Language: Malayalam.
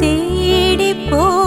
തേടി പോ